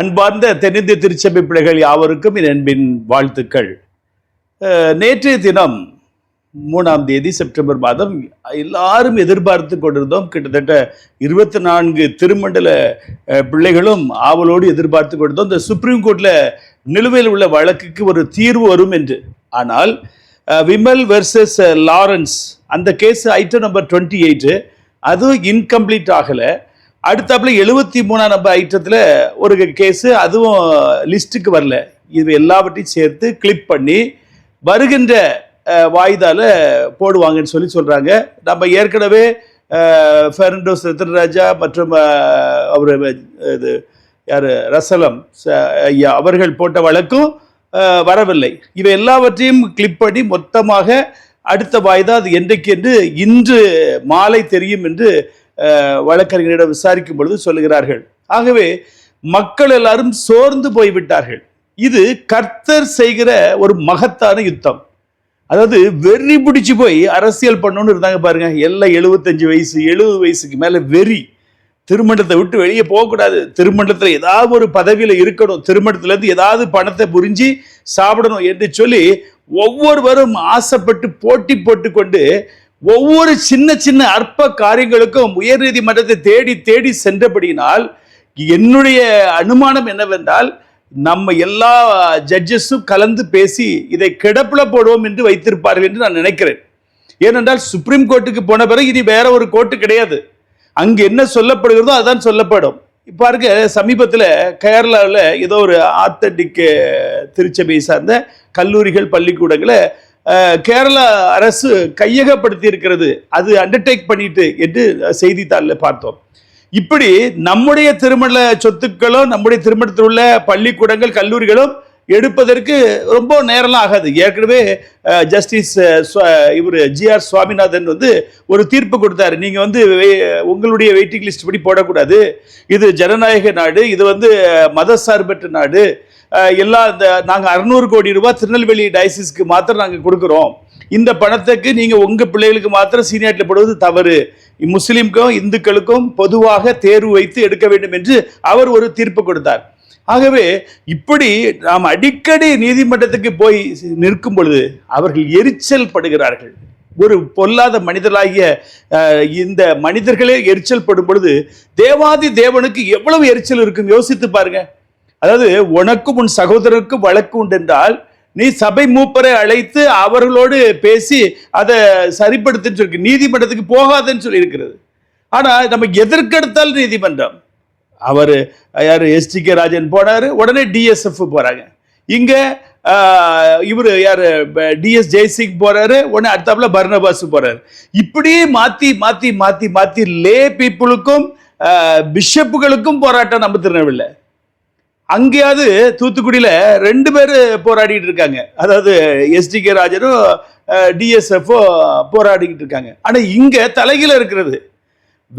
அன்பார்ந்த தென்னிந்திய திருச்சபை பிள்ளைகள் யாவருக்கும் என் அன்பின் வாழ்த்துக்கள். நேற்றைய தினம் மூணாம் தேதி செப்டம்பர் மாதம் எல்லாரும் எதிர்பார்த்து கொண்டிருந்தோம். கிட்டத்தட்ட இருபத்தி நான்கு திருமண்டல பிள்ளைகளும் ஆவலோடு எதிர்பார்த்து கொண்டிருந்தோம். இந்த சுப்ரீம் கோர்ட்டில் நிலுவையில் உள்ள வழக்குக்கு ஒரு தீர்வு வரும் என்று. ஆனால் விமல் வெர்சஸ் லாரன்ஸ் அந்த case item number twenty eight அதுவும் இன்கம்ப்ளீட் ஆகலை. அடுத்தாப்புல எழுபத்தி மூணாம் நம்பர் ஐட்டத்தில் ஒரு கேஸு அதுவும் லிஸ்ட்டுக்கு வரல. இது எல்லாவற்றையும் சேர்த்து கிளிப் பண்ணி வருகின்ற வாய்தால போடுவாங்கன்னு சொல்லி சொல்கிறாங்க நம்ம ஏற்கனவே ஃபெர்னண்டோஸ் ரத்னராஜா மற்றும் அவர் இது யார் ரசலம் ச- ஐயா அவர்கள் போட்ட வழக்கும் வரவில்லை. இவை எல்லாவற்றையும் கிளிப் பண்ணி மொத்தமாக அடுத்த வாய்தா அது என்றைக்கு என்று இன்று மாலை தெரியும் என்று வழக்கறிஞரிடம் விசாரிக்கும் பொழுது சொல்லுகிறார்கள். ஆகவே மக்கள் எல்லாரும் சோர்ந்து போய்விட்டார்கள். இது கர்த்தர் செய்கிற ஒரு மகத்தான யுத்தம். அதாவது வெறி பிடிச்சு போய் அரசியல் பண்ணணும்னு இருந்தாங்க பாருங்க. எல்லாம் எழுபத்தஞ்சு வயசு எழுபது வயசுக்கு மேலே வெறி. திருமணத்தை விட்டு வெளியே போகக்கூடாது. திருமணத்தில் ஏதாவது ஒரு பதவியில் இருக்கணும். திருமணத்துலேருந்து ஏதாவது பணத்தை புரிஞ்சு சாப்பிடணும் என்று சொல்லி ஒவ்வொருவரும் ஆசைப்பட்டு போட்டி போட்டுக்கொண்டு ஒவ்வொரு சின்ன சின்ன அற்ப காரியங்களுக்கும் உயர்நீதிமன்றத்தை தேடி தேடி சென்றபடியினால் என்னுடைய அனுமானம் என்னவென்றால் நம்ம எல்லா ஜட்ஜஸும் கலந்து பேசி இதை கிடப்பில் போடுவோம் என்று வைத்திருப்பார்கள் என்று நான் நினைக்கிறேன். ஏனென்றால் சுப்ரீம் கோர்ட்டுக்கு போன பிறகு இனி வேற ஒரு கோர்ட்டு கிடையாது. அங்கு என்ன சொல்லப்படுகிறதோ அதுதான் சொல்லப்படும். இப்போ பாருங்க சமீபத்தில் கேரளாவில் ஏதோ ஒரு ஆத்தன்டிக் திருச்சபையை சார்ந்த கல்லூரிகள் பள்ளிக்கூடங்களை கேரளா அரசு கையகப்படுத்தி இருக்கிறது அது அண்டர்டேக் பண்ணிட்டு என்று செய்தித்தாளில் பார்த்தோம். இப்படி நம்முடைய திருமண சொத்துக்களும் நம்முடைய திருமணத்தில் உள்ள பள்ளிக்கூடங்கள் கல்லூரிகளும் எடுப்பதற்கு ரொம்ப நேரம்லாம் ஆகாது. ஏற்கனவே ஜஸ்டிஸ் இவர் ஜிஆர் சுவாமிநாதன் வந்து ஒரு தீர்ப்பு கொடுத்தாரு. நீங்கள் வந்து உங்களுடைய வெயிட்டிங் லிஸ்ட் படி போடக்கூடாது. இது ஜனநாயக நாடு இது வந்து மதசார்பற்ற நாடு. எல்லா இந்த அறுநூறு கோடி ரூபாய் திருநெல்வேலி டயசிஸ்க்கு மாத்திரம் நாங்கள் கொடுக்குறோம். இந்த பணத்துக்கு நீங்கள் உங்கள் பிள்ளைகளுக்கு மாத்திரம் சீனியாட்டில் போடுவது தவறு. முஸ்லீம்க்கும் இந்துக்களுக்கும் பொதுவாக தேர்வு வைத்து எடுக்க வேண்டும் என்று அவர் ஒரு தீர்ப்பு கொடுத்தார். ஆகவே இப்படி நாம் அடிக்கடி நீதிமன்றத்துக்கு போய் நிற்கும் பொழுது அவர்கள் எரிச்சல் படுகிறார்கள். ஒரு பொல்லாத மனிதர்களாகிய இந்த மனிதர்களே எரிச்சல் படும் பொழுது தேவாதி தேவனுக்கு எவ்வளவு எரிச்சல் இருக்கும்? யோசித்து பாருங்க. அதாவது உனக்கும் உன் சகோதரருக்கும் வழக்கு உண்டு என்றால் நீ சபை மூப்பரை அழைத்து அவர்களோடு பேசி அதை சரிப்படுத்துன்னு சொல்லி நீதிமன்றத்துக்கு போகாதுன்னு சொல்லி இருக்கிறது ஆனால் நம்ம எதற்கெடுத்தால் நீதிமன்றம். அவர் யார் எஸ்டி கே ராஜன் போனாரு உடனே டிஎஸ்எஃப் போகிறாங்க இங்கே இவர் யார் டிஎஸ் ஜெய்சிங் போகிறாரு உடனே அடுத்தாப்புல பர்னபாஸ் போகிறாரு இப்படியே மாற்றி மாற்றி மாற்றி மாற்றி லே பீப்புளுக்கும் பிஷப்புகளுக்கும் போராட்டம் நம்ம திருநெல்வேலியில். அங்கேயாவது தூத்துக்குடியில ரெண்டு பேர் போராடிட்டு இருக்காங்க. அதாவது எஸ்டி கே ராஜரும் டிஎஸ்எஃப் போராடிக்கிட்டு இருக்காங்க. ஆனா இங்க தலைகீழ இருக்கிறது.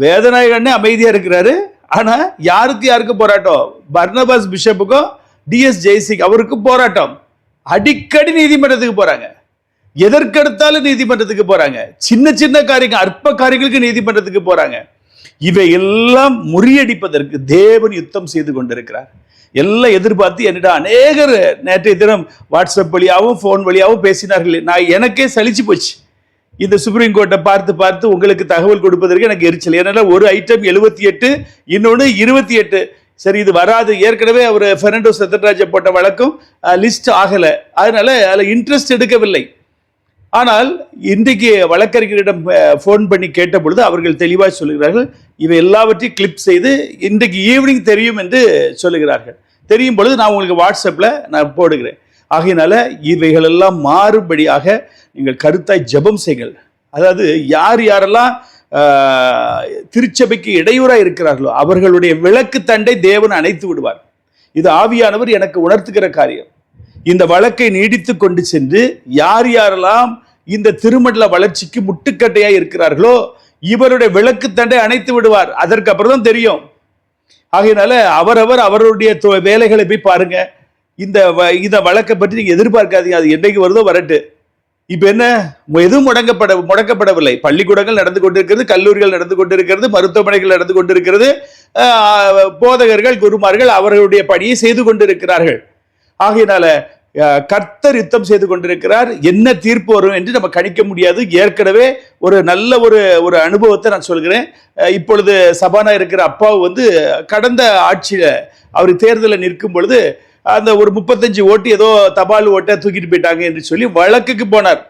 வேதநாயகண்ணே அமைதியா இருக்கிறாரு. ஆனா யாருக்கு யாருக்கு போராட்டம்? பர்னபாஸ் பிஷப்புக்கும் டிஎஸ் ஜெய்சிங் அவருக்கும் போராட்டம். அடிக்கடி நீதிமன்றத்துக்கு போறாங்க. எதற்கெடுத்தாலும் நீதிமன்றத்துக்கு போறாங்க. சின்ன சின்ன காரியங்கள் அற்ப காரியங்களுக்கு நீதிமன்றத்துக்கு போறாங்க. இவை எல்லாம் முறியடிப்பதற்கு தேவன் யுத்தம் செய்து கொண்டிருக்கிறார். எல்லாம் எதிர்பார்த்து என்னிடம் அநேகர் நேற்றைய தினம் வாட்ஸ்அப் வழியாகவும் ஃபோன் வழியாகவும் பேசினார்கள். நான் எனக்கே சலிச்சு போச்சு. இந்த சுப்ரீம் கோர்ட்டை பார்த்து பார்த்து உங்களுக்கு தகவல் கொடுப்பதற்கு எனக்கு எரிச்சல். ஏன்னா ஒரு ஐட்டம் எழுபத்தி எட்டு இன்னொன்று இருபத்தி எட்டு. சரி இது வராது. ஏற்கனவே அவர் பெர்னாண்டோ சத்யராஜா போட்ட வழக்கும் லிஸ்ட் ஆகலை. அதனால அதில் இன்ட்ரெஸ்ட் எடுக்கவில்லை. ஆனால் இன்றைக்கு வழக்கறிஞரிடம் ஃபோன் பண்ணி கேட்ட பொழுது அவர்கள் தெளிவாக சொல்லுகிறார்கள். இவை எல்லாவற்றையும் கிளிப் செய்து இன்றைக்கு ஈவினிங் தெரியும் என்று சொல்லுகிறார்கள். தெரியும் பொழுது நான் உங்களுக்கு வாட்ஸ்அப்பில் நான் போடுகிறேன். ஆகையினால இவைகளெல்லாம் மாறுபடியாக நீங்கள் கருத்தாய் ஜெபம் செய்யுங்கள். அதாவது யார் யாரெல்லாம் திருச்சபைக்கு இடையூறாக இருக்கிறார்களோ அவர்களுடைய விளக்கு தண்டை தேவன் அணைத்து விடுவார். இது ஆவியானவர் எனக்கு உணர்த்துகிற காரியம். இந்த வழக்கை நீடித்து கொண்டு சென்று யார் யாரெல்லாம் இந்த திருமண்டல வளர்ச்சிக்கு முட்டுக்கட்டையாக இருக்கிறார்களோ இவருடைய விளக்கு தண்டை அணைத்து விடுவார். அதற்கு அப்புறம் தான் தெரியும். ஆகையினால அவரவர் அவருடைய தொ- வேலைகளை போய் பாருங்க. இந்த வ- இந்த வழக்கை பற்றி நீங்க எதிர்பார்க்காதீங்க. அது என்னைக்கு வருதோ வரட்டு. இப்ப என்ன? எதுவும் முடங்கப்பட முடக்கப்படவில்லை. பள்ளிக்கூடங்கள் நடந்து கொண்டிருக்கிறது கல்லூரிகள் நடந்து கொண்டிருக்கிறது மருத்துவமனைகள் நடந்து கொண்டிருக்கிறது. போதகர்கள் குருமார்கள் அவர்களுடைய பணியை செய்து கொண்டிருக்கிறார்கள். ஆகையினால கர்த்தர் யுத்தம் செய்து கொண்டிருக்கிறார். என்ன தீர்ப்பு வரும் என்று நம்ம கணிக்க முடியாது. ஏற்கனவே ஒரு நல்ல ஒரு ஒரு அனுபவத்தை நான் சொல்கிறேன். இப்பொழுது சபானா இருக்கிற அப்பாவு வந்து கடந்த ஆட்சியில் அவர் தேர்தலில் நிற்கும் பொழுது அந்த ஒரு முப்பத்தஞ்சு ஓட்டு ஏதோ தபால் ஓட்டை தூக்கிட்டு போயிட்டாங்க என்று சொல்லி வழக்குக்கு போனார்.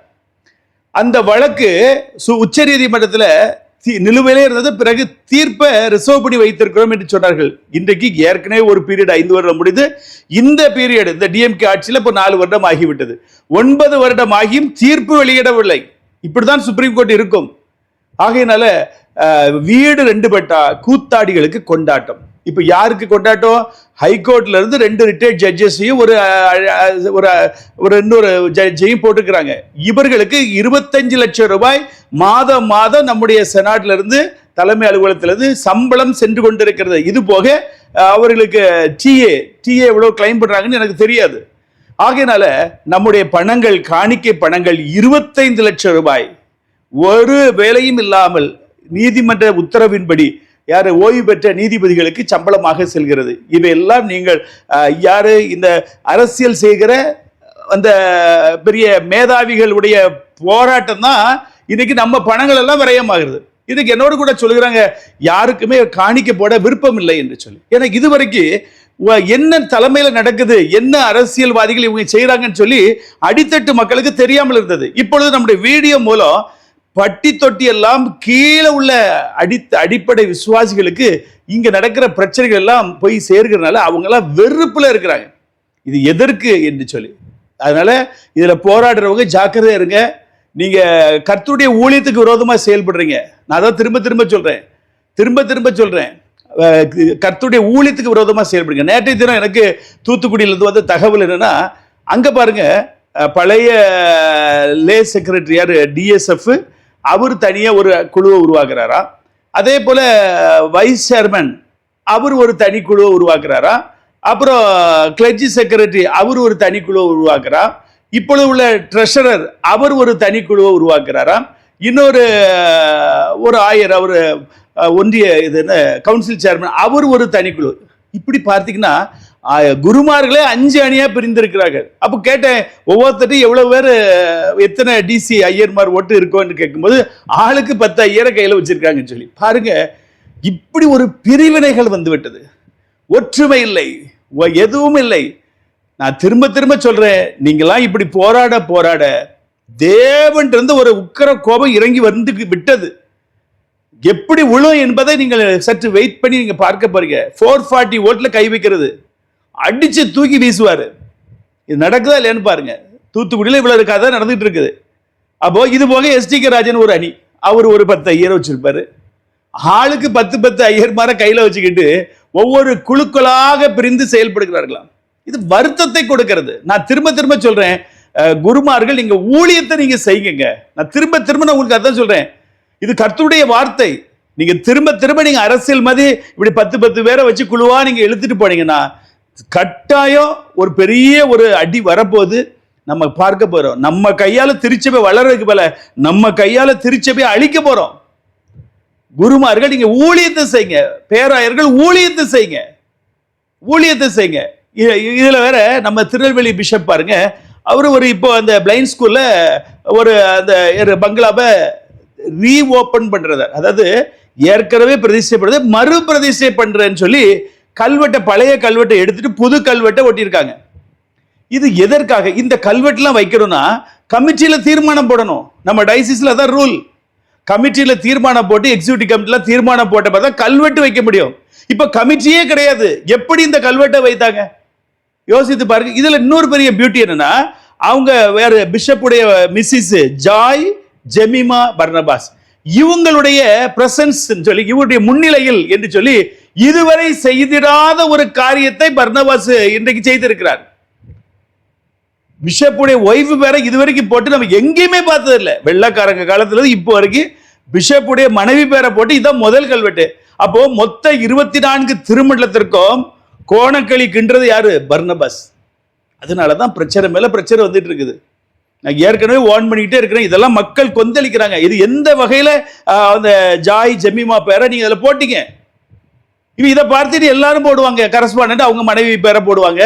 அந்த வழக்கு சு உச்ச நீதிமன்றத்தில் நிலுவையிலே இருந்தது. பிறகு தீர்ப்பை ரிசர்வ் பண்ணி வைத்திருக்கிறோம் என்று சொன்னார்கள். இன்றைக்கு ஏற்கனவே ஒரு பீரியட் ஐந்து வருடம் முடிந்து இந்த பீரியட் இந்த டிஎம்கே ஆட்சியில் இப்போ நாலு வருடம் ஆகிவிட்டது. ஒன்பது வருடம் ஆகியும் தீர்ப்பு வெளியிடவில்லை. இப்படிதான் சுப்ரீம் கோர்ட் இருக்கும். ஆகையினால வீடு ரெண்டு பட்டா கூத்தாடிகளுக்கு கொண்டாட்டம். இப்போ யாருக்கு கொண்டாட்டம் ஹைகோர்ட்ல இருந்து ரெண்டு ரிட்டையர்ட் ஜட்ஜஸையும் ஒரு ஒரு ஒரு இன்னொரு ஜட்ஜையும் போட்டுக்கிறாங்க. இவர்களுக்கு இருபத்தஞ்சு லட்சம் ரூபாய் மாதம் மாதம் நம்முடைய செனாட்ல இருந்து தலைமை அலுவலகத்திலிருந்து சம்பளம் சென்று கொண்டிருக்கிறது. இது போக அவர்களுக்கு டிஏ டிஏ எவ்வளோ கிளைம் பண்ணுறாங்கன்னு எனக்கு தெரியாது. ஆகையினால நம்முடைய பணங்கள் காணிக்கை பணங்கள் இருபத்தைந்து லட்சம் ரூபாய். ஒரு வேலையும் இல்லாமல் நீதிமன்ற உத்தரவின்படி யார் ஓய்வு பெற்ற நீதிபதிகளுக்கு சம்பளமாக செல்கிறது. இவையெல்லாம் நீங்கள் யார் இந்த அரசியல் செய்கிற அந்த பெரிய மேதாவிகளுடைய போராட்டம் தான் இன்னைக்கு நம்ம பணங்கள் எல்லாம் விரயமாகிறது. இதுக்கு என்னோடு கூட சொல்லுகிறாங்க யாருக்குமே காணிக்க போட விருப்பம் இல்லை என்று சொல்லி. ஏன்னா இதுவரைக்கும் என்ன தலைமையில் நடக்குது என்ன அரசியல்வாதிகள் இவங்க செய்கிறாங்கன்னு சொல்லி அடித்தட்டு மக்களுக்கு தெரியாமல் இருந்தது. இப்பொழுது நம்முடைய வீடியோ மூலம் பட்டி தொட்டி எல்லாம் கீழே உள்ள அடித்த அடிப்படை விசுவாசிகளுக்கு இங்க நடக்கிற பிரச்சனைகள் எல்லாம் போய் சேர்கிறதுனால அவங்கெல்லாம் வெறுப்புல இருக்கிறாங்க. இது எதற்கு என்று சொல்லி. அதனால இதுல போராடுறவங்க ஜாக்கிரதையா இருங்க. நீங்க கர்த்தருடைய ஊழியத்துக்கு விரோதமா செயல்படுறீங்க. நான் அதான் திரும்ப திரும்ப சொல்றேன். திரும்ப திரும்ப சொல்றேன். கர்த்தருடைய ஊழியத்துக்கு விரோதமா செயல்படுங்க. நேற்றைய தினம் எனக்கு தூத்துக்குடியில இருந்து வந்த தகவல் என்னன்னா அங்க பாருங்க பழைய லே செக்ரட்டரியார் டிஎஸ்எஃப் அவர் தனியாக ஒரு குழுவை உருவாக்குறாரா? அதே போல் வைஸ் சேர்மன் அவர் ஒரு தனி குழுவை உருவாக்குறாரா? அப்புறம் கிளர்ஜி செக்ரட்டரி அவர் ஒரு தனி குழுவை உருவாக்குறா? இப்பொழுது உள்ள ட்ரெஷரர் அவர் ஒரு தனி குழுவை இன்னொரு ஒரு ஆயர் அவர் ஒன்றிய இது என்ன கவுன்சில் சேர்மன் அவர் ஒரு தனிக்குழு இப்படி பார்த்தீங்கன்னா குருமார்களே அஞ்சு அணியா பிரிந்திருக்கிறார்கள். அப்போ கேட்டேன் ஒவ்வொருத்தரும் எவ்வளவு பேர் எத்தனை டிசி ஐயர்மார் ஓட்டு இருக்கோன்னு கேட்கும்போது ஆளுக்கு பத்து ஐயரை கையில வச்சிருக்காங்கன்னு சொல்லி. பாருங்க இப்படி ஒரு பிரிவினைகள் வந்துவிட்டது. ஒற்றுமை இல்லை எதுவும் இல்லை. நான் திரும்ப திரும்ப சொல்றேன் நீங்களாம் இப்படி போராட போராட தேவன் இருந்து ஒரு உக்கர கோபம் இறங்கி வந்து விட்டது. எப்படி உழும் என்பதை நீங்கள் சற்று வெயிட் பண்ணி நீங்க பார்க்க போறீங்க. ஃபோர் ஃபார்ட்டி ஓட்டில் கை வைக்கிறது. அடிச்சு தூக்கி வீசுவார். இது நடக்குதா இல்லையான்னு பாருங்க. தூத்துக்குடியில் இவ்வளோ இருக்காத நடந்துகிட்டு இருக்குது. அப்போ இது போக எஸ்டி கே ராஜன் ஒரு அணி. அவர் ஒரு பத்து ஐயர் வச்சிருப்பாரு. ஆளுக்கு பத்து பத்து ஐயர்மார கையில் வச்சுக்கிட்டு ஒவ்வொரு குழுக்களாக பிரிந்து செயல்படுகிறார்களாம். இது வருத்தத்தை கொடுக்கிறது. நான் திரும்ப திரும்ப சொல்றேன். குருமார்கள் நீங்க ஊழியத்தை நீங்க செய்யுங்க. நான் திரும்ப திரும்ப நான் உங்களுக்கு அதான் சொல்றேன். இது கர்த்தருடைய வார்த்தை. நீங்க திரும்ப திரும்ப நீங்க அரசியல் மாதிரி இப்படி பத்து பத்து பேரை வச்சு குழுவா நீங்க இழுத்துட்டு போனீங்கன்னா கட்டாயம் ஒரு பெரிய ஒரு அடி வரப்போகுது. நம்ம பார்க்க போகிறோம் நம்ம கையால் திருச்சபை வளர்றதுக்கு போல நம்ம கையால் திருச்சபை அழிக்க போகிறோம் குருமார்கள் நீங்கள் ஊழியத்தை செய்யுங்க. பேராயர்கள் ஊழியத்தை செய்யுங்க. ஊழியத்தை செய்யுங்க. இதில் வேற நம்ம திருநெல்வேலி பிஷப் பாருங்க. அவர் ஒரு இப்போ அந்த பிளைண்ட் ஸ்கூலில் ஒரு அந்த பங்களாவை ரீஓப்பன் பண்ணுறத அதாவது ஏற்கனவே பிரதிஷ்டை பண்ணுறது மறு பிரதிஷ்டை பண்ணுறேன்னு சொல்லி கல்வெட்டை பழைய கல்வெட்டை எடுத்துட்டு புது கல்வெட்டை ஒட்டியிருக்காங்க. இது எதற்காக? இந்த கல்வெட்டுலாம் வைக்கணும்னா கமிட்டியில் தீர்மானம் போடணும். நம்ம டைசிஸில் தான் ரூல். கமிட்டியில் தீர்மானம் போட்டு எக்ஸிக்யூட்டிவ் கமிட்டியில் தீர்மானம் போட்ட பார்த்தா கல்வெட்டு வைக்க முடியும். இப்போ கமிட்டியே கிடையாது. எப்படி இந்த கல்வெட்டை வைத்தாங்க? யோசித்து பாருங்க. இதில் இன்னொரு பெரிய பியூட்டி என்னன்னா அவங்க வேற பிஷப்புடைய மிஸ்ஸிஸ் ஜாய் ஜெமிமா பர்னபாஸ். இவங்களுடைய பிரசன்ஸ் சொல்லி இவருடைய முன்னிலையில் என்று சொல்லி இதுவரை செய்திடாத ஒரு காரியத்தை பர்னவாஸ் இன்றைக்கு செய்திருக்கிறார். பிஷப்புடைய ஒய்ஃப் பேரை இதுவரைக்கும் போட்டு நம்ம எங்கேயுமே பார்த்தது இல்லை வெள்ளக்காரங்க காலத்துல இப்போ வரைக்கும் பிஷப்புடைய மனைவி பேரை போட்டு இதான் முதல் கல்வெட்டு. அப்போ மொத்த இருபத்தி நான்கு திருமண்டலத்திற்கும் கோணக்களி கின்றது யாரு? பர்னபாஸ். அதனால தான் பிரச்சனை மேல பிரச்சனை வந்துட்டு இருக்குது. நான் ஏற்கனவே வார்ன் பண்ணிக்கிட்டே இருக்கிறேன். இதெல்லாம் மக்கள் கொந்தளிக்கிறாங்க. இது எந்த வகையில் அந்த ஜாய் ஜெமிமா பேரை நீங்கள் இதில் போட்டீங்க? இப்போ இதை பார்த்துட்டு எல்லாரும் போடுவாங்க. கரஸ்பாண்டன்ட் அவங்க மனைவி பேரை போடுவாங்க.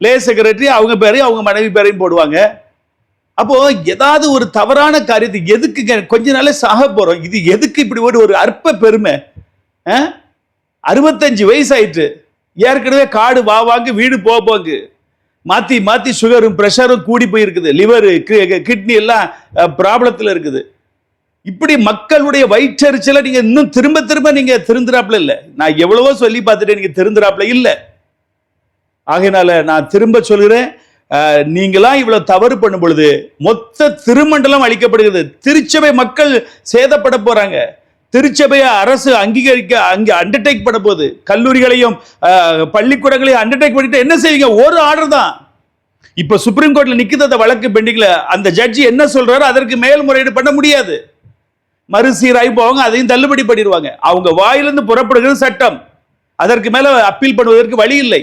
லே செக்ரட்டரி அவங்க பேரையும் அவங்க மனைவி பேரையும் போடுவாங்க. அப்போ ஏதாவது ஒரு தவறான காரியத்தை எதுக்குங்க? கொஞ்ச நாளே சாக போகிறோம் இது எதுக்கு இப்படி ஒரு ஒரு அற்ப பெருமை? ஆ? அறுபத்தஞ்சு வயசு ஆயிட்டு. ஏற்கனவே காடு வாவாங்க வீடு போவாங்க மாற்றி மாத்தி மாத்தி சுகரும் ப்ரெஷரும் கூடி போயிருக்குது. லிவர் கிட்னி எல்லாம் ப்ராப்ளத்தில் இருக்குது. இப்படி மக்களுடைய வயிற்றெரிச்சலை நீங்க இன்னும் திரும்ப திரும்ப நீங்க திருந்துறாப்புல இல்ல. நான் எவ்வளவோ சொல்லி பார்த்துட்டேன் நீங்க திருந்துறாப்புல இல்ல. ஆகையினால நான் திரும்ப சொல்கிறேன் நீங்களாம் இவ்வளவு தவறு பண்ணும் பொழுது மொத்த திருமண்டலம் அளிக்கப்படுகிறது திருச்சபை மக்கள் சேதப்பட போறாங்க. திருச்சபையை அரசு அங்கீகரிக்க அங்கே அண்டர்டேக் பண்ண போகுது கல்லூரிகளையும் பள்ளிக்கூடங்களையும் அண்டர்டேக் பண்ணிட்டு என்ன செய்வீங்க? ஒரு ஆர்டர் தான். இப்ப சுப்ரீம் கோர்ட்ல நிக்குது அந்த வழக்கு பெண்டிங்ல அந்த ஜட்ஜி என்ன சொல்கிறாரோ அதற்கு மேல்முறையீடு பண்ண முடியாது. மறுசீராய்வு போவாங்க அதையும் தள்ளுபடி பண்ணிடுவாங்க. அவங்க வாயிலிருந்து புறப்படுகிறது சட்டம். அதற்கு மேல அப்பீல் பண்ணுவதற்கு வழி இல்லை.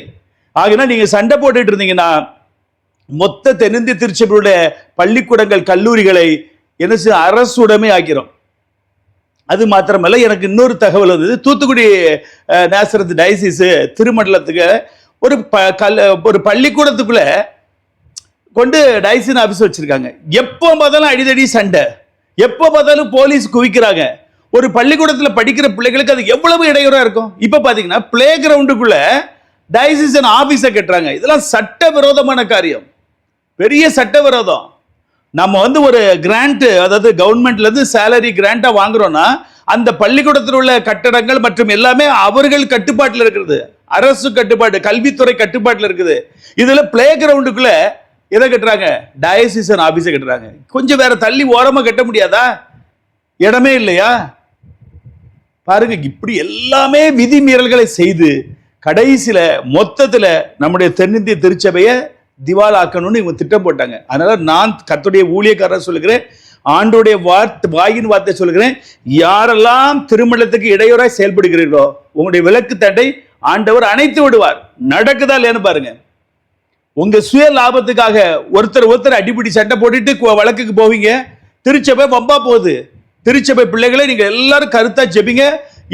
ஆகினா நீங்க சண்டை போட்டுட்டு இருந்தீங்கன்னா மொத்த தென்னிந்திய திருச்சபையுடைய பள்ளிக்கூடங்கள் கல்லூரிகளை என்ன செய்ய அரசுடைமை ஆக்கிறோம் அது மாத்திரமல்ல எனக்கு இன்னொரு தகவல் வந்தது. தூத்துக்குடி அஹ், நேசரத்து திருமண்டலத்துக்கு ஒரு ப கல் ஒரு பள்ளிக்கூடத்துக்குள்ளே கொண்டு டைசின் ஆஃபீஸ் வச்சுருக்காங்க. எப்போ பார்த்தாலும் அடிதடி சண்டை. எப்போ பார்த்தாலும் போலீஸ் குவிக்கிறாங்க. ஒரு பள்ளிக்கூடத்தில் படிக்கிற பிள்ளைகளுக்கு அது எவ்வளவு இடையூறாக இருக்கும்? இப்போ பார்த்தீங்கன்னா பிளே கிரவுண்டுக்குள்ள டைசிசன் ஆஃபீஸை கட்டுறாங்க. இதெல்லாம் சட்ட விரோதமான காரியம். பெரிய சட்ட விரோதம் நம்ம வந்து ஒரு கிராண்ட் அதாவது கவர்மெண்ட்லேருந்து சேலரி கிராண்டாக வாங்குறோன்னா அந்த பள்ளிக்கூடத்தில் உள்ள கட்டடங்கள் மற்றும் எல்லாமே அவர்கள் கட்டுப்பாட்டில் இருக்கிறது அரசு கட்டுப்பாடு கல்வித்துறை கட்டுப்பாட்டில் இருக்குது. இதில் பிளே கிரவுண்டுக்குள்ளே எதை கட்டுறாங்க? டயசிசன் ஆஃபீஸை கட்டுறாங்க. கொஞ்சம் வேற தள்ளி ஓரமாக கட்ட முடியாதா? இடமே இல்லையா? பாருங்க இப்படி எல்லாமே விதிமீறல்களை செய்து கடைசியில் மொத்தத்தில் நம்முடைய தென்னிந்திய திருச்சபையை திவாலாக்கணும்னு இவங்க திட்டம் போட்டாங்க. அதனால நான் கத்துடைய ஊழியக்காரர் சொல்லுகிறேன் ஆண்டோடைய வார்த்தை வாயின் வார்த்தை சொல்லுகிறேன் யாரெல்லாம் திருமணத்துக்கு இடையூறாய் செயல்படுகிறீர்களோ உங்களுடைய விளக்கு தண்டை ஆண்டவர் அணைத்து விடுவார். நடக்குதா இல்லையான்னு பாருங்க. உங்க சுய லாபத்துக்காக ஒருத்தர் ஒருத்தர் அடிபிடி சண்டை போட்டுட்டு வழக்குக்கு போவீங்க. திருச்சபை வம்பா போகுது. திருச்சபை பிள்ளைகளை நீங்க எல்லாரும் கருத்தா ஜெபிங்க.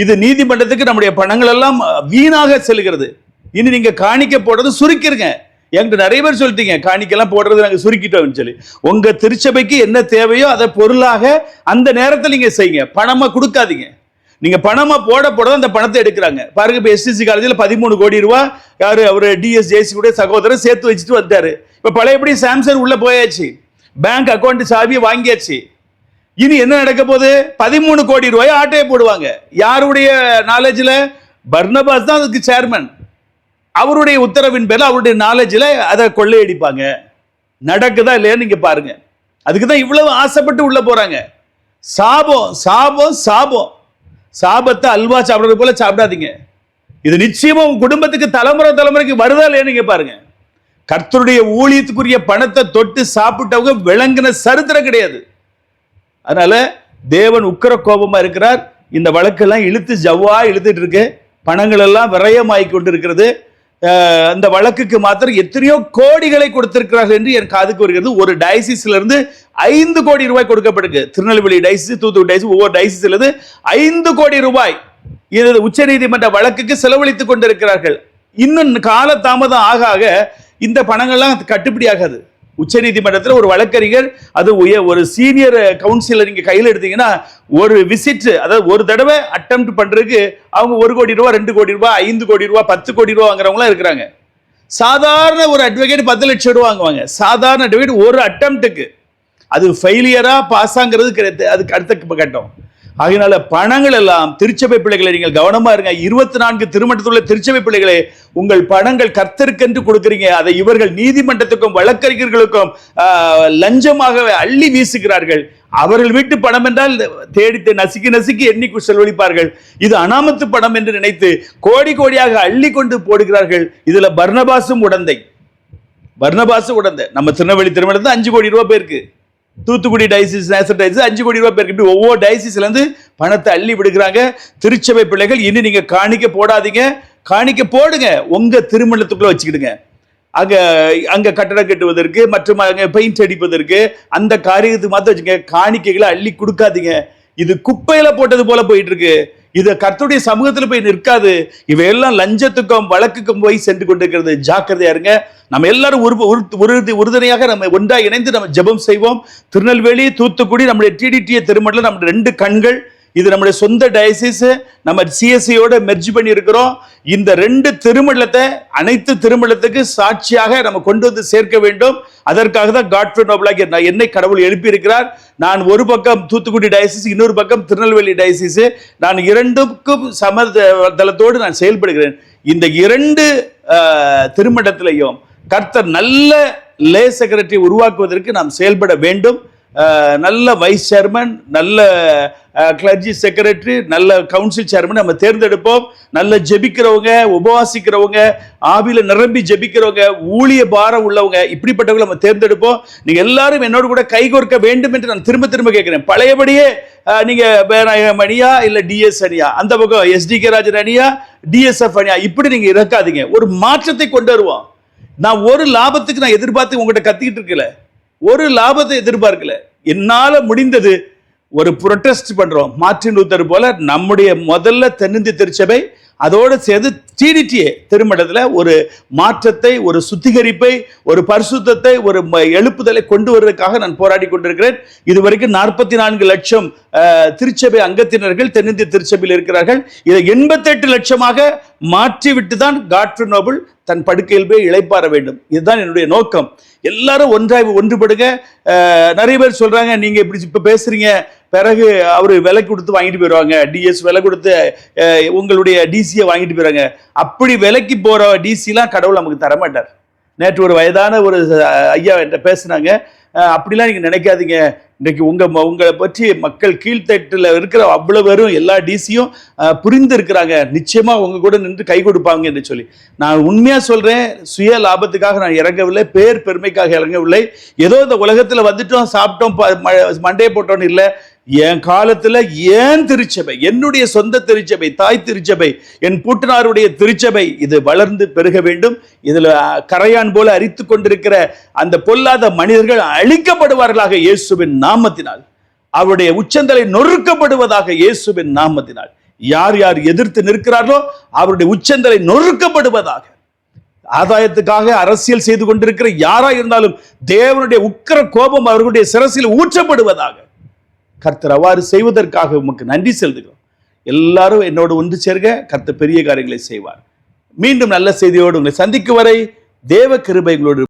இது நீதிமன்றத்துக்கு நம்முடைய பணங்கள் எல்லாம் வீணாக செல்கிறது. இனி நீங்க காணிக்க போடுறது சுருக்கிருங்க. என்கிட்ட நிறைய பேர் சொல்லிட்டீங்க. காணிக்கெல்லாம் போடுறது நாங்கள் சுருக்கிட்டோம்னு சொல்லி. உங்க திருச்சபைக்கு என்ன தேவையோ அதை பொருளாக அந்த நேரத்தில் நீங்க செய்யுங்க. பணமா கொடுக்காதீங்க. நீங்க பணமா போட போட அந்த பணத்தை எடுக்கிறாங்க. பாருங்க இப்போ எஸ்டிசி காலேஜில் பதிமூணு கோடி ரூபாய் யாரு அவர் டிஎஸ் ஜேசி கூட சகோதரர் சேர்த்து வச்சுட்டு வந்தாரு. இப்ப பழையபடி சாம்சங் உள்ள போயாச்சு. பேங்க் அக்கௌண்ட் சாவியை வாங்கியாச்சு. இனி என்ன நடக்க போகுது? பதிமூணு கோடி ரூபாய் ஆட்டையை போடுவாங்க. யாருடைய நாலேஜில் பர்னபாஸ் தான் அதுக்கு சேர்மன் அவருடைய உத்தரவின் பேரில் அவருடைய நாலேஜில் அதை கொள்ளையடிப்பாங்க. நடக்குதா இல்லையா நீங்க பாருங்க. அதுக்கு தான் இவ்வளவு ஆசைப்பட்டு உள்ள போறாங்க. சாபம் சாபம் சாபம். சாபத்தை அல்வா சாப்பிட்றது போல சாப்பிடாதீங்க. இது நிச்சயமா உங்க குடும்பத்துக்கு தலைமுறை தலைமுறைக்கு வருதா இல்லையா நீங்க பாருங்க. கர்த்தருடைய ஊழியத்துக்குரிய பணத்தை தொட்டு சாப்பிட்டவங்க விளங்கின சரித்திரம் கிடையாது. அதனால தேவன் உக்கிர கோபமா இருக்கிறார். இந்த வழக்கெல்லாம் இழுத்து ஜவ்வா இழுத்துட்டு இருக்கு. பணங்கள் எல்லாம் விரயமாகி கொண்டு இருக்கிறது அந்த வழக்குக்கு மாத்திரம் எத்தனையோ கோடிகளை கொடுத்திருக்கிறார்கள் என்று என் காதுக்கு வருகிறது. ஒரு டயசிஸ்ல இருந்து ஐந்து கோடி ரூபாய் கொடுக்கப்பட்டிருக்கு திருநெல்வேலி டைசிஸ் தூத்துக்குடி டைசிஸ் ஒவ்வொரு டயசிஸ்ல இருந்து ஐந்து கோடி ரூபாய் இது உச்சநீதிமன்ற வழக்குக்கு செலவழித்துக் கொண்டிருக்கிறார்கள். இன்னும் கால தாமதம் ஆக ஆக இந்த பணங்கள்லாம் கட்டுப்படி ஆகாது. உச்சநீதிமன்றத்தில் ஒரு வழக்கறிஞர் அது உய ஒரு சீனியர் கவுன்சிலர் நீங்கள் கையில் எடுத்தீங்கன்னா ஒரு விசிட் அதாவது ஒரு தடவை அட்டெம்ட் பண்ணுறதுக்கு அவங்க ஒரு கோடி ரூபா ரெண்டு கோடி ரூபா ஐந்து கோடி ரூபா பத்து கோடி ரூபா வாங்குறவங்களாம் இருக்கிறாங்க. சாதாரண ஒரு அட்வொகேட் பத்து லட்சம் ரூபா வாங்குவாங்க. சாதாரண அட்வொகேட் ஒரு அட்டம்ப்ட்டுக்கு அது ஃபெயிலியரா பாஸ் ஆங்கிறது அதுக்கு அடுத்த கட்டம். அதனால பணங்கள் எல்லாம் திருச்சபை பிள்ளைகளை நீங்கள் கவனமா இருங்க. இருபத்தி நான்கு திருமணத்துள்ள திருச்சபை பிள்ளைகளே உங்கள் பணங்கள் கர்த்தருக்கென்று கொடுக்குறீங்க. அதை இவர்கள் நீதிமன்றத்துக்கும் வழக்கறிஞர்களுக்கும் ஆஹ், லஞ்சமாக அள்ளி வீசுகிறார்கள். அவர்கள் வீட்டு பணம் என்றால் தேடித்து நசுக்கி நசுக்கி எண்ணி செலவழிப்பார்கள். இது அனாமத்து பணம் என்று நினைத்து கோடி கோடியாக அள்ளி கொண்டு போடுகிறார்கள். இதுல பர்ணபாசும் உடந்தை. பர்னபாசு உடந்தை. நம்ம திருநெல்வேலி தான் அஞ்சு கோடி ரூபாய் பேருக்கு. தூத்துக்குடி டைசிஸ் நேசர் டைசிஸ் அஞ்சு கோடி ரூபாய் பேருக்கு இப்படி ஒவ்வொரு டைசிஸ்லேருந்து பணத்தை அள்ளி விடுக்கிறாங்க திருச்சபை பிள்ளைகள் இனி நீங்கள் காணிக்க போடாதீங்க. காணிக்க போடுங்க. உங்கள் திருமணத்துக்குள்ளே வச்சுக்கிடுங்க. அங்கே அங்கே கட்டடம் கட்டுவதற்கு மற்றும் அங்கே பெயிண்ட் அடிப்பதற்கு அந்த காரியத்துக்கு மாத்த வச்சுங்க காணிக்கைகளை அள்ளி கொடுக்காதீங்க. இது குப்பையில் போட்டது போல போயிட்டு இருக்கு. இது கர்த்தருடைய சமூகத்தில் போய் நிற்காது. இவையெல்லாம் லஞ்சத்துக்கும் வழக்குக்கும் போய் சென்று கொண்டிருக்கிறது. ஜாக்கிரதையா இருங்க. நம்ம எல்லாரும் ஒரு உறுதி உறுதுணையாக நம்ம ஒன்றா இணைந்து நம்ம ஜெபம் செய்வோம். திருநெல்வேலி தூத்துக்குடி நம்முடைய டிடிடிஏ திருமணம் நம்ம ரெண்டு கண்கள் இது நம்முடைய சொந்த டயசிஸ் நம்ம சிஎஸ்சியோட மெர்ஜ் பண்ணியிருக்கிறோம். இந்த ரெண்டு திருமணத்தை அனைத்து திருமணத்துக்கு சாட்சியாக நம்ம கொண்டு வந்து சேர்க்க வேண்டும். அதற்காக தான் காட்ஃபர் நோபலாக நான் என்னை கடவுள் எழுப்பியிருக்கிறார். நான் ஒரு பக்கம் தூத்துக்குடி டயசிஸ் இன்னொரு பக்கம் திருநெல்வேலி டயசிஸ் நான் இரண்டுக்கும் சமதளத்தோடு நான் செயல்படுகிறேன். இந்த இரண்டு திருமணத்திலையும் கர்த்தர் நல்ல லே செக்ரட்டரி உருவாக்குவதற்கு நாம் செயல்பட வேண்டும். நல்ல வைஸ் சேர்மன் நல்ல கிளர்ஜி செக்ரட்டரி நல்ல கவுன்சில் சேர்மன் நம்ம தேர்ந்தெடுப்போம். நல்ல ஜெபிக்கிறவங்க உபவாசிக்கிறவங்க ஆவியில் நிரம்பி ஜெபிக்கிறவங்க ஊழிய பாரம் உள்ளவங்க இப்படிப்பட்டவங்களை நம்ம தேர்ந்தெடுப்போம். நீங்கள் எல்லாரும் என்னோடு கூட கைகோர்க்க வேண்டும் என்று நான் திரும்ப திரும்ப கேட்குறேன். பழையபடியே நீங்கள் அணியா இல்லை டிஎஸ் அணியா? அந்த பக்கம் எஸ்டிகே ராஜன் அணியா டிஎஸ்எஃப் அணியா? இப்படி நீங்கள் இருக்காதீங்க ஒரு மாற்றத்தை கொண்டு வருவோம். நான் ஒரு லாபத்துக்கு நான் எதிர்பார்த்து உங்கள்கிட்ட கத்திக்கிட்டு இருக்கல. ஒரு லாபத்தை எதிர்பார்க்கல. என்னால் முடிந்தது ஒரு புரொட்டஸ்ட் பண்ணுறோம் மார்ட்டின் லூத்தர் போல நம்முடைய முதல்ல தென்னிந்திய திருச்சபை அதோடு சேர்ந்து டிடிடிஏ திருமணத்தில் ஒரு மாற்றத்தை ஒரு சுத்திகரிப்பை ஒரு பரிசுத்தத்தை ஒரு ம- எழுப்புதலை கொண்டு வருவதற்காக நான் போராடி கொண்டிருக்கிறேன். இதுவரைக்கும் நாற்பத்தி நான்கு லட்சம் திருச்சபை அங்கத்தினர்கள் தென்னிந்திய திருச்சபையில் இருக்கிறார்கள். இதை எண்பத்தெட்டு லட்சமாக மாற்றிவிட்டு தான் காட்ரு நோபல் தன் படுக்கையில் போய் இழைப்பாற வேண்டும். இதுதான் என்னுடைய நோக்கம். எல்லாரும் ஒன்றாய் ஒன்றுபடுங்க. நிறைய பேர் சொல்றாங்க நீங்க இப்படி இப்போ பேசுறீங்க. பிறகு அவர் விலை கொடுத்து வாங்கிட்டு போயிடுவாங்க டிஎஸ் விலை கொடுத்து உங்களுடைய டிசியை வாங்கிட்டு போயிடுவாங்க அப்படி விலைக்கு போற டிசிலாம் கடவுள் நமக்கு தரமாட்டார். நேற்று ஒரு வயதான ஒரு ஐயா என்கிட்ட பேசுனாங்க. அப்படிலாம் நீங்க நினைக்காதீங்க. இன்றைக்கு உங்கள் ம- உங்களை பற்றி மக்கள் கீழ்த்தட்டில் இருக்கிற அவ்வளோ பேரும் எல்லா டிசியும் புரிந்து இருக்கிறாங்க உங்கள் கூட நின்று கை கொடுப்பாங்க என்று சொல்லி. நான் உண்மையாக சொல்கிறேன் சுய லாபத்துக்காக நான் இறங்கவில்லை பேர் பெருமைக்காக இறங்கவில்லை. ஏதோ இந்த உலகத்தில் வந்துட்டோம் சாப்பிட்டோம் ப- ம- மண்டையை போட்டோம்னு இல்லை. என் காலத்துல ஏன் திருச்சபை என்னுடைய சொந்த திருச்சபை தாய் திருச்சபை என் பூட்டனாருடைய திருச்சபை இது வளர்ந்து பெருக வேண்டும். இதுல கரையான் போல அரித்து கொண்டிருக்கிற அந்த பொல்லாத மனிதர்கள் அழிக்கப்படுவார்களாக இயேசுவின் நாமத்தினால். அவருடைய உச்சந்தலை நொறுக்கப்படுவதாக இயேசுவின் நாமத்தினால். யார் யார் எதிர்த்து நிற்கிறார்களோ அவருடைய உச்சந்தலை நொறுக்கப்படுவதாக. ஆதாயத்துக்காக அரசியல் செய்து கொண்டிருக்கிற யாரா இருந்தாலும் தேவனுடைய உக்கிர கோபம் அவர்களுடைய சிரசில் ஊற்றப்படுவதாக. கர்த்தர் அவ்வாறு செய்வதற்காக உமக்கு நன்றி செலுத்துகிறோம். எல்லாரும் என்னோடு ஒன்று சேர்க கர்த்தர் பெரிய காரியங்களை செய்வார். மீண்டும் நல்ல செய்தியோடு உங்களை சந்திக்கும் வரை தேவ கிருபைகளோடு